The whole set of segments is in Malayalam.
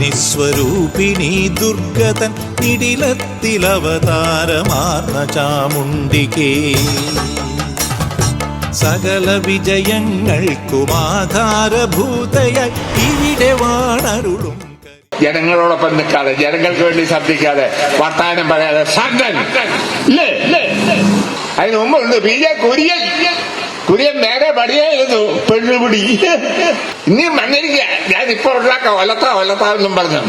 പ്രളയകാലാഗ്നിസ്വരൂപിണി ദുർഗതൻ ഇടിലത്തിലവതാരമാർന്ന ചാമുണ്ടികേ സകല വിജയങ്ങൾക്കുമാധാരഭൂതയായി ഇവിടെ വാണരുളും ജനങ്ങളോടൊപ്പം നിൽക്കാതെ ജനങ്ങൾക്ക് വേണ്ടി ശബ്ദിക്കാതെ വർത്താനം പറയാതെ അതിനു മുമ്പ് ബി ജെ കുര്യൻ. കുര്യൻ നേരെ പടിയായിരുന്നു പെണ്ണുപിടി ഇനി മണ്ണിരിക്ക ഞാൻ ഇപ്പൊ ഉണ്ടാക്കാം ഒലത്താ ഒലത്താ എന്നും പറഞ്ഞു.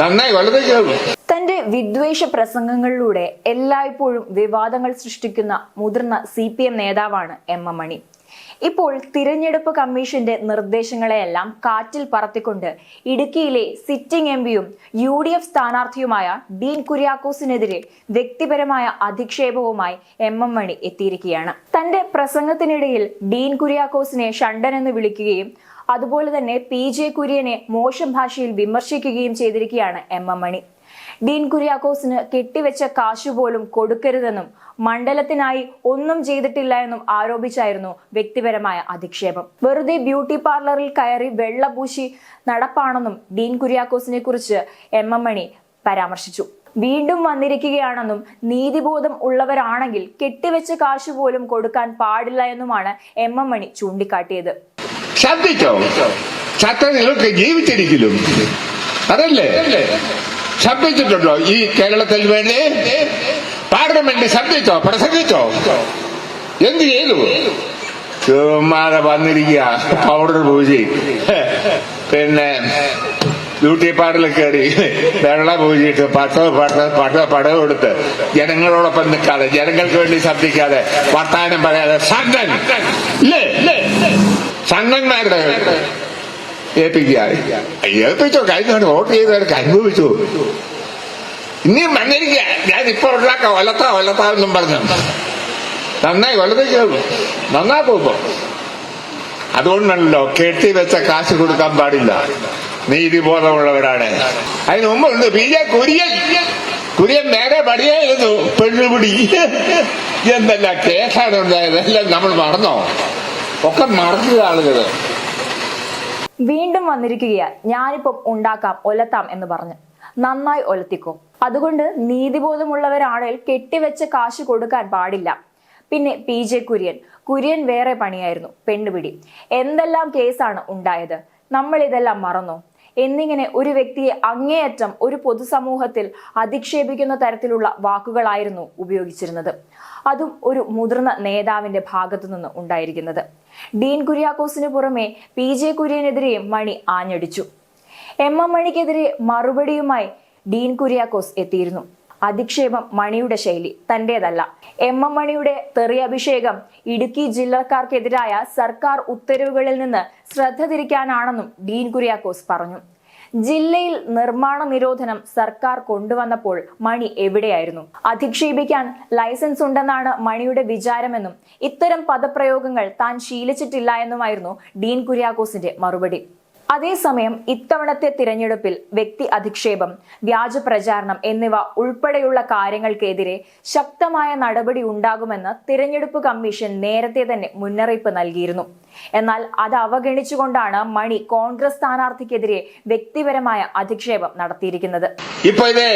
നന്നായി ഒലത്തേക്കുള്ളൂ തന്റെ വിദ്വേഷ പ്രസംഗങ്ങളിലൂടെ എല്ലായ്പ്പോഴും വിവാദങ്ങൾ സൃഷ്ടിക്കുന്ന മുതിർന്ന സി പി എം നേതാവാണ് എം എം മണി. ഇപ്പോൾ തിരഞ്ഞെടുപ്പ് കമ്മീഷന്റെ നിർദ്ദേശങ്ങളെയെല്ലാം കാറ്റിൽ പറത്തിക്കൊണ്ട് ഇടുക്കിയിലെ സിറ്റിംഗ് എം പിയും യു ഡി എഫ് സ്ഥാനാർത്ഥിയുമായ ഡീൻ കുര്യാക്കോസിനെതിരെ വ്യക്തിപരമായ അധിക്ഷേപവുമായി എം എം മണി എത്തിയിരിക്കുകയാണ്. തന്റെ പ്രസംഗത്തിനിടയിൽ ഡീൻ കുര്യാക്കോസിനെ ഷണ്ടൻ എന്ന് വിളിക്കുകയും അതുപോലെ തന്നെ പി ജെ കുര്യനെ മോശം ഭാഷയിൽ വിമർശിക്കുകയും ചെയ്തിരിക്കുകയാണ് എം എം മണി. ഡീൻ കുര്യാക്കോസിന് കെട്ടിവെച്ച കാശുപോലും കൊടുക്കരുതെന്നും മണ്ഡലത്തിനായി ഒന്നും ചെയ്തിട്ടില്ല എന്നും ആരോപിച്ചായിരുന്നു വ്യക്തിപരമായ അധിക്ഷേപം. വെറുതെ ബ്യൂട്ടി പാർലറിൽ കയറി വെള്ളപൂശി നടപ്പാണെന്നും ഡീൻ കുര്യാക്കോസിനെ കുറിച്ച് എം എം മണി പരാമർശിച്ചു. വീണ്ടും വന്നിരിക്കുകയാണെന്നും നീതിബോധം ഉള്ളവരാണെങ്കിൽ കെട്ടിവെച്ച കാശ് പോലും കൊടുക്കാൻ പാടില്ല എന്നുമാണ് എം എം മണി ചൂണ്ടിക്കാട്ടിയത്. ശബ്ദിച്ചോ? ചത്ത നിങ്ങൾക്ക് ജീവിച്ചിരിക്കലും. അതല്ലേ? ശബ്ദിച്ചിട്ടുണ്ടോ ഈ കേരളത്തിൽ വേണ്ടി? പാർലമെന്റ് ശബ്ദിച്ചോ? പ്രസംഗിച്ചോ? എന്ത് ചെയ്തു? ചുമ്മാതെ വന്നിരിക്കുക. പൗഡർ പൂജി പിന്നെ ബ്യൂട്ടി പാർലറിൽ കയറി വെള്ള പൂജിയിട്ട് പട്ട പട്ട പട്ട പടം കൊടുത്ത് ജനങ്ങളോടൊപ്പം നിൽക്കാതെ ജനങ്ങൾക്ക് വേണ്ടി ശബ്ദിക്കാതെ വർത്താനം പറയാതെ സംഘൻ ഇല്ലേ? സംഘന്മാരുടെ ഏൽപ്പിക്കുക ഏൽപ്പിച്ചോ? കഴിഞ്ഞ വോട്ട് ചെയ്തവർക്ക് അനുഭവിച്ചു. ഇനിയും വന്നിരിക്കുക. ഞാൻ ഇപ്പൊ ഉണ്ടാക്കാം ഒലത്താ ഒലത്താ എന്നും പറഞ്ഞു. നന്നായി ഒലത്തേക്കുള്ളൂ നന്നാക്കും ഇപ്പൊ അതുകൊണ്ടാണല്ലോ കെട്ടിവെച്ച കാശ് കൊടുക്കാൻ പാടില്ല. നീതിബോധമുള്ളവരാണ്. അതിന് മുമ്പുണ്ട് ബി ജെ കുര്യൻ. കുര്യൻ നേരെ പടിയായിരുന്നു പെണ്ണുപിടി. എന്നല്ല കേസാണ് ഉണ്ടായത്? എല്ലാം നമ്മൾ മറന്നോ? ഒക്കെ മറക്കുക ആളുകൾ വീണ്ടും വന്നിരിക്കുകയാ. ഞാനിപ്പം ഉണ്ടാക്കാം ഒലത്താം എന്ന് പറഞ്ഞു. നന്നായി ഒലത്തിക്കോ. അതുകൊണ്ട് നീതിബോധമുള്ളവരാണെങ്കിൽ കെട്ടിവെച്ച കാശ് കൊടുക്കാൻ പാടില്ല. പിന്നെ പി ജെ കുര്യൻ. കുര്യൻ വേറെ പണിയായിരുന്നു പെണ്ണുപിടി. എന്തെല്ലാം കേസാണ് ഉണ്ടായത്? നമ്മൾ ഇതെല്ലാം മറന്നോ? എന്നിങ്ങനെ ഒരു വ്യക്തിയെ അങ്ങേയറ്റം ഒരു പൊതുസമൂഹത്തിൽ അധിക്ഷേപിക്കുന്ന തരത്തിലുള്ള വാക്കുകളായിരുന്നു ഉപയോഗിച്ചിരുന്നത്. അതും ഒരു മുതിർന്ന നേതാവിന്റെ ഭാഗത്തു നിന്ന് ഉണ്ടായിരിക്കുന്നത്. ഡീൻ കുര്യാക്കോസിന് പുറമെ പി ജെ കുര്യനെതിരെയും മണി ആഞ്ഞടിച്ചു. എം എം മണിക്കെതിരെ മറുപടിയുമായി ഡീൻ കുര്യാക്കോസ് എത്തിയിരുന്നു. അധിക്ഷേപം മണിയുടെ ശൈലി തന്റേതല്ല. എം. എം. മണിയുടെ തെറി അഭിഷേകം ഇടുക്കി ജില്ലക്കാർക്കെതിരായ സർക്കാർ ഉത്തരവുകളിൽ നിന്ന് ശ്രദ്ധ തിരിക്കാനാണെന്നും ഡീൻ കുര്യാക്കോസ് പറഞ്ഞു. ജില്ലയിൽ നിർമ്മാണ നിരോധനം സർക്കാർ കൊണ്ടുവന്നപ്പോൾ മണി എവിടെയായിരുന്നു? അധിക്ഷേപിക്കാൻ ലൈസൻസ് ഉണ്ടെന്നാണ് മണിയുടെ വിചാരമെന്നും ഇത്തരം പദപ്രയോഗങ്ങൾ താൻ ശീലിച്ചിട്ടില്ല എന്നുമായിരുന്നു ഡീൻ കുര്യാക്കോസിന്റെ മറുപടി. അതേസമയം ഇത്തവണത്തെ തിരഞ്ഞെടുപ്പിൽ വ്യക്തി അധിക്ഷേപം വ്യാജ പ്രചാരണം എന്നിവ ഉൾപ്പെടെയുള്ള കാര്യങ്ങൾക്കെതിരെ ശക്തമായ നടപടി ഉണ്ടാകുമെന്ന് തിരഞ്ഞെടുപ്പ് കമ്മീഷൻ നേരത്തെ തന്നെ മുന്നറിയിപ്പ് നൽകിയിരുന്നു. എന്നാൽ അത് അവഗണിച്ചുകൊണ്ടാണ് മണി കോൺഗ്രസ് സ്ഥാനാർത്ഥിക്കെതിരെ വ്യക്തിപരമായ അധിക്ഷേപം നടത്തിയിരിക്കുന്നത്. ഇപ്പൊ ഇത്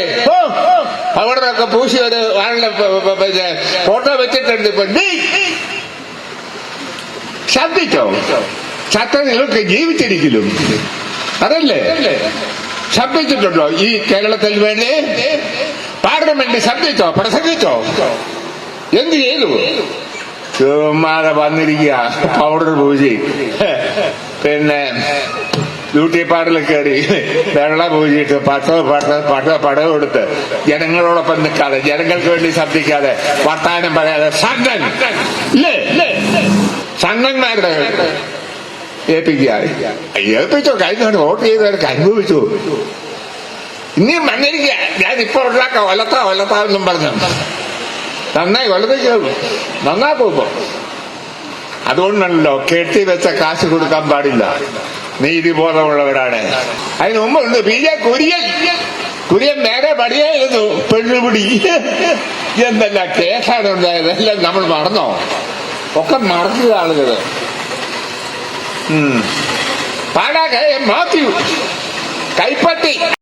അവിടെ പൂശി ഒരു ഫോട്ടോ വെച്ചിട്ടുണ്ട് ഇപ്പൊ. നിങ്ങൾക്ക് ജീവിച്ചിരിക്കലും. അതല്ലേ? ശബ്ദിച്ചിട്ടുണ്ടോ? ഈ കേരളത്തിൽ വേണ്ടി? പാർലമെന്റ് ശബ്ദിച്ചോ? പ്രസംഗിച്ചോ? എന്ത് ചെയ്തു? ചുമ്മാതെ വന്നിരിക്കുക. പൗഡർ പൂജി പിന്നെ ബ്യൂട്ടി പാർലറിൽ കയറി വെള്ള പൂജിയിട്ട് പട്ട പട്ട പട്ട പടം കൊടുത്ത് ജനങ്ങളോടൊപ്പം നിൽക്കാതെ ജനങ്ങൾക്ക് വേണ്ടി ശബ്ദിക്കാതെ വർത്താനം പറയാതെ സംഘൻ ഇല്ലേ? സംഘന്മാരുടെ ഏൽപ്പിക്കുക ഏൽപ്പിച്ചോ? കഴിഞ്ഞ വോട്ട് ചെയ്തവർക്ക് അനുഭവിച്ചു. ഇനിയും വന്നിരിക്കുക. ഞാൻ ഇപ്പൊ ഉണ്ടാക്കാം ഒലത്താ ഒലത്താ എന്നും പറഞ്ഞു. നന്നായി ഒലത്തേക്കുള്ളൂ നന്നാക്കും ഇപ്പൊ കെട്ടി വെച്ച കാശ് കൊടുക്കാൻ പാടില്ല. നീതിബോധമുള്ളവരാണ്. അതിന് മുമ്പുണ്ട് ബി ജെ കുര്യൻ. കുര്യൻ നേരെ പടിയായിരുന്നു. പെണ്ണുപിടി. എന്തല്ല കേസാണ് ഉണ്ടായത്? എല്ലാം നമ്മൾ മറന്നോ? ഒക്കെ മറന്നു ആളുകൾ എം മാത്യു. കൈപ്പത്തി.